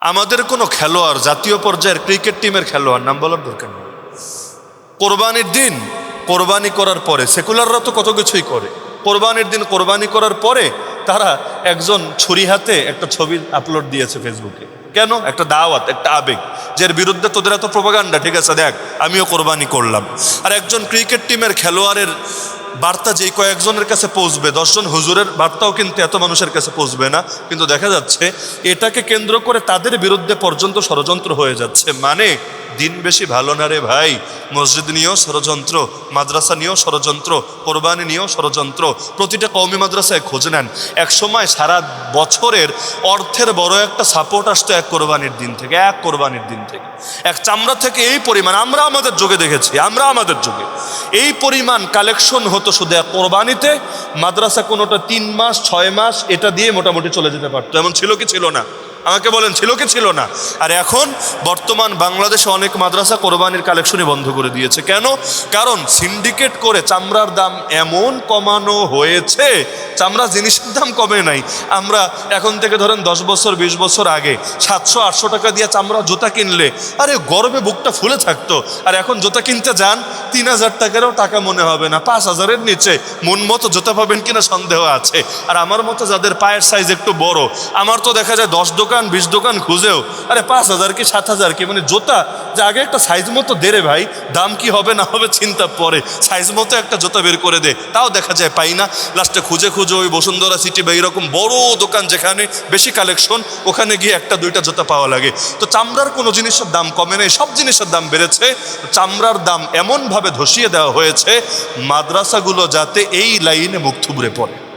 আমাদের কোনো খেলোয়াড় জাতীয় পর্যায়ের ক্রিকেট টিমের খেলোয়াড়, নাম বলার দরকার নেই। কোরবানির দিন কোরবানি করার পরে, সেকুলাররা তো কত কিছুই করে। কোরবানির দিন কোরবানি করার পরে তারা একজন ছুরি হাতে একটা ছবি আপলোড দিয়েছে ফেসবুকে কেন? একটা দাওয়াত, একটা আবেগ, যার বিরুদ্ধে তোদের এত প্রপাগান্ডা ঠিক আছে? দেখ, আমিও কোরবানি করলাম। আর একজন ক্রিকেট টিমের খেলোয়াড়ের বার্তা যেই কয়েকজনের কাছে পৌঁছবে, দশজন হুজুরের বার্তাও কিন্তু এত মানুষের কাছে পৌঁছবে না, কিন্তু দেখা যাচ্ছে এটাকে কেন্দ্র করে তাদের বিরুদ্ধে পর্যন্ত ষড়যন্ত্র হয়ে যাচ্ছে। মানে দিন বেশি ভালো না রে ভাই। মসজিদ নিয়েও ষড়যন্ত্র, মাদ্রাসা নিয়েও ষড়যন্ত্র, কোরবানি নিয়েও ষড়যন্ত্র, প্রতিটা কৌমি মাদ্রাসায় খোঁজ নেন। এক সময় সারা বছরের অর্থের বড় একটা সাপোর্ট আসতো এক কোরবানির দিন থেকে, এক কোরবানির দিন থেকে। এক চামড়া থেকে এই পরিমাণ, আমরা আমাদের যুগে দেখেছি, আমরা আমাদের যুগে। এই পরিমাণ কালেকশন শুধু এক কোরবানিতে, মাদ্রাসা কোনোটা তিন মাস, ছয় মাস, এটা দিয়ে মোটামুটি চলে যেতে পারতো। এমন ছিল কি ছিল না? আমাকে বলেন, ছিল কি ছিল না? আর এখন বর্তমান বাংলাদেশে অনেক মাদ্রাসা কোরবানির কালেকশনই বন্ধ করে দিয়েছে। কেন? কারণ সিন্ডিকেট করে চামড়ার দাম এমন কমানো হয়েছে, চামড়া জিনিসের দাম কমে নাই। আমরা এখন থেকে ধরেন দশ বছর, বিশ বছর আগে সাতশো, আটশো টাকা দিয়ে চামড়া, জুতা কিনলে, আরে গরমে বুকটা ফুলে থাকতো। আর এখন জুতা কিনতে যান, তিন হাজার টাকারও টাকা মনে হবে না, পাঁচ হাজারের নিচে। মন মতো জুতা পাবেন কিনা সন্দেহ আছে। আর আমার মতো যাদের পায়ের সাইজ একটু বড়, আমার তো দেখা যায় দশ বিশ দোকান খুঁজেও, আরে পাঁচ হাজার কি, সাত হাজার কি মানে জুতা যে আগে একটা সাইজ মতো দে রে ভাই, দাম কি হবে না হবে চিন্তা পরে। সাইজ মতো একটা জুতা বের করে দে, তাও দেখা যায় পাই না। লাস্টে খুঁজে খুঁজে ওই বসুন্ধরা সিটি বা এইরকম বড় দোকান যেখানে বেশি কালেকশন ওখানে গিয়ে একটা, দুইটা জুতা পাওয়া লাগে। তো চামড়ার কোনো জিনিসের দাম কমে নেই, সব জিনিসের দাম বেড়েছে। চামড়ার দাম এমনভাবে ধসিয়ে দেওয়া হয়েছে, মাদ্রাসাগুলো যাতে এই লাইনে মুখ থুবড়ে পড়ে।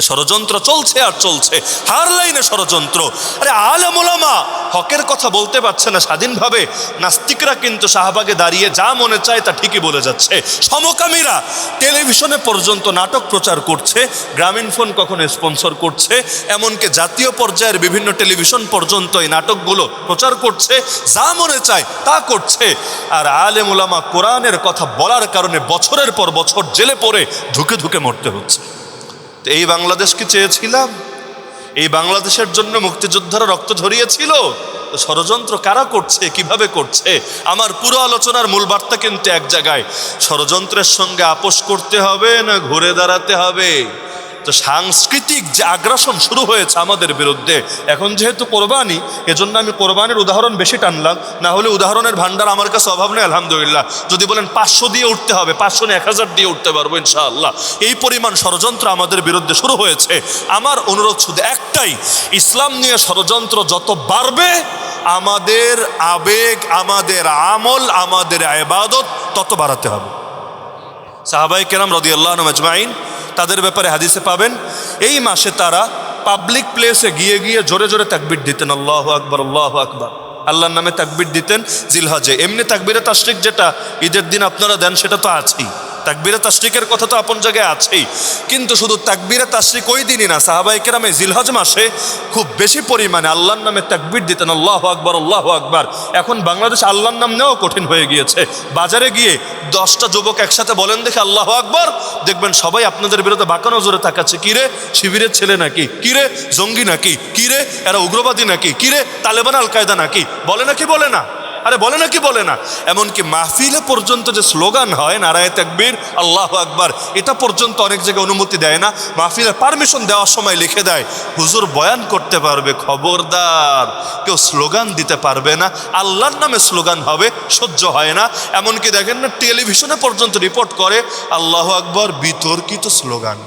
ষড়যন্ত্র চলছে আর চলছে। হার লাইনে ষড়যন্ত্র। আরে আলে মোলামা হকের কথা বলতে পারছে না স্বাধীনভাবে। নাস্তিকরা কিন্তু শাহবাগে দাঁড়িয়ে যা মনে চায় তা ঠিকই বলে যাচ্ছে। সমকামীরা, টেলিভিশনে পর্যন্ত নাটক প্রচার করছে, গ্রামীণ ফোন কখনো স্পন্সর করছে, এমনকি জাতীয় পর্যায়ের বিভিন্ন টেলিভিশন পর্যন্ত এই নাটকগুলো প্রচার করছে, যা মনে চায় তা করছে। আর আলে মোলামা কোরআনের কথা বলার কারণে বছরের পর বছর জেলে পড়ে ধুকে ধুকে মরতে হচ্ছে। তো এই বাংলাদেশকে চেয়েছিলাম? এই বাংলাদেশের জন্য মুক্তিযোদ্ধারা রক্ত ঝরিয়েছিল? ষড়যন্ত্র কারা করছে? কীভাবে করছে? আমার পুরো আলোচনার মূল বার্তা কিন্তু এক জায়গায়, ষড়যন্ত্রের সঙ্গে আপোষ করতে হবে না ঘুরে দাঁড়াতে হবে? তো সাংস্কৃতিক যে আগ্রাসন শুরু হয়েছে আমাদের বিরুদ্ধে, এখন যেহেতু কোরবানি, এজন্য আমি কোরবানির উদাহরণ বেশি টানলাম। না হলে উদাহরণের ভান্ডার আমার কাছে অভাব নেই, আলহামদুলিল্লাহ। যদি বলেন পাঁচশো দিয়ে উঠতে হবে, পাঁচশো না এক হাজার দিয়ে উঠতে পারব, ইনশাআল্লাহ। এই পরিমাণ ষড়যন্ত্র আমাদের বিরুদ্ধে শুরু হয়েছে। আমার অনুরোধ শুধু একটাই, ইসলাম নিয়ে ষড়যন্ত্র যত বাড়বে, আমাদের আবেগ, আমাদের আমল, আমাদের আবাদত তত বাড়াতে হবে। সাহাবাই কেরাম রদি আল্লাহ মাজমাইন তাদের ব্যাপারে হাদিসে পাবেন, এই মাসে তারা পাবলিক প্লেসে গিয়ে গিয়ে জোরে জোরে তাকবির দিতেন, আল্লাহ আকবর আল্লাহ আকবর। আল্লাহর নামে তাকবির দিতেন জিলহাজে। এমনি তাকবিরে তাশরিক যেটা ঈদের দিন আপনারা দেন, সেটা তো আছেই। তাকবিরে তাশরিকের কথা তো আপন জায়গায় আছেই। কিন্তু শুধু তাকবিরে তাশরিক ওই দিনই না সাহাবাই কেরামে জিলহজ মাসে খুব বেশি পরিমাণে আল্লাহর নামে তাকবির দিতেন, আল্লাহ আকবর আল্লাহ আকবর। এখন বাংলাদেশ আল্লাহর নাম নেওয়া কঠিন হয়ে গিয়েছে। বাজারে গিয়ে দশটা যুবক একসাথে বলেন, দেখে আল্লাহ আকবর! দেখবেন সবাই আপনাদের বিরুদ্ধে বাঁকা নজরে তাকাচ্ছে। কিরে শিবিরের ছেলে নাকি? কিরে জঙ্গি নাকি? কিরে এরা উগ্রবাদী নাকি? কিরে তালেবান আল কায়দা নাকি? বলে নাকি, বলে না। আরে বলে না কি বলে না? এমনকি মাহফিলে পর্যন্ত যে স্লোগান হয়, নারায় তাকবীর, আল্লাহ আকবার, এটা পর্যন্ত অনেক জায়গায় অনুমতি দেয় না। মাহফিলের পারমিশন দেওয়ার সময় লিখে দেয়, হুজুর বয়ান করতে পারবে, খবরদার। কেউ স্লোগান দিতে পারবে না। আল্লাহর নামে স্লোগান হবে, সহ্য হয় না। এমনকি দেখেন না, টেলিভিশনে পর্যন্ত রিপোর্ট করে, আল্লাহ আকবর, বিতর্কিত স্লোগান।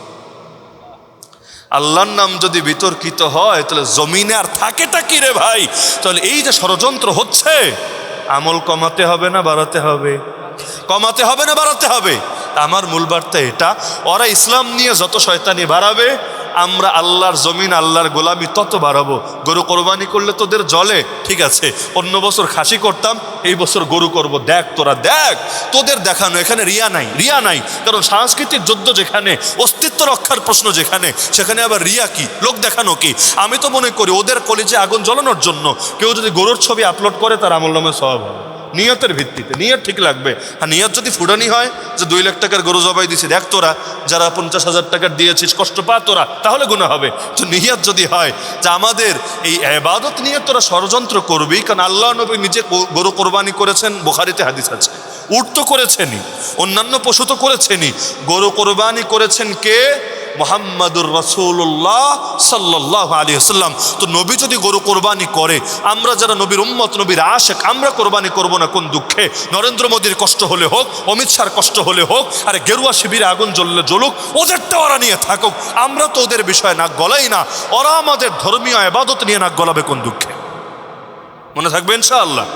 আল্লাহর নাম যদি বিতর্কিত হয়, তাহলে জমিনে আর থাকেটা কি রে ভাই? তাহলে এই যে ষড়যন্ত্র হচ্ছে আমল কমাতে হবে না বাড়াতে হবে? কমাতে হবে না বাড়াতে হবে? আমার মূল বার্তা এটা। ওরা ইসলাম নিয়ে যত শয়তানি বাড়াবে আমরা আল্লাহর জমিন, আল্লাহর গোলামি তত বাড়াবো। গরু কোরবানি করলে তোদের জলে, ঠিক আছে। অন্য বছর খাসি করতাম, এই বছর গরু করব। দেখ তোরা, দেখ। তোদের দেখানো, এখানে রিয়া নাই রিয়া নাই। কারণ সাংস্কৃতিক যুদ্ধ যেখানে, অস্তিত্ব রক্ষার প্রশ্ন যেখানে, সেখানে আবার রিয়া কি? লোক দেখানো কি? আমি তো মনে করি ওদের কলেজে আগুন জ্বালানোর জন্য কেউ যদি গরুর ছবি আপলোড করে, তার আমল নামে সব হবে। নিয়তের ভিত্তিতে, নিয়ত ঠিক লাগবে। আর নিয়ত যদি ফুটানি হয়, যে দুই লাখ টাকার গরু জবাই দিছি, দেখ তোরা, যারা পঞ্চাশ হাজার টাকার দিয়েছিস, কষ্ট পা তোরা, তাহলে গুণা হবে। তো নিয়ত যদি হয়, যে আমাদের এই এবাদত নিয়ে তোরা ষড়যন্ত্র করবি, কারণ আল্লাহ নবী নিজে গরু কোরবানি করেছেন, বোখারিতে হাদিস আছে। উট তো করেছেনই, অন্যান্য পশু তো করেছেনই। গরু কোরবানি করেছেন কে? মোহাম্মদুর রসুল্লাহ সাল্লাহ আলী আসাল্লাম তো নবী যদি গরু কোরবানি করে, আমরা যারা নবীর উম্মত, নবীর আশেক, আমরা কোরবানি করব না কোন দুঃখে? নরেন্দ্র মোদীর কষ্ট হলে হোক, অমিত শাহর কষ্ট হলে হোক, আরে গেরুয়া শিবিরে আগুন জ্বললে জ্বলুক, ওদেরটা ওরা নিয়ে থাকুক। আমরা তো ওদের বিষয়ে নাক গলাই না। ওরা আমাদের ধর্মীয় আবাদত নিয়ে নাক গলাবে কোন দুঃখে? মনে থাকবে ইনশাআল্লাহ।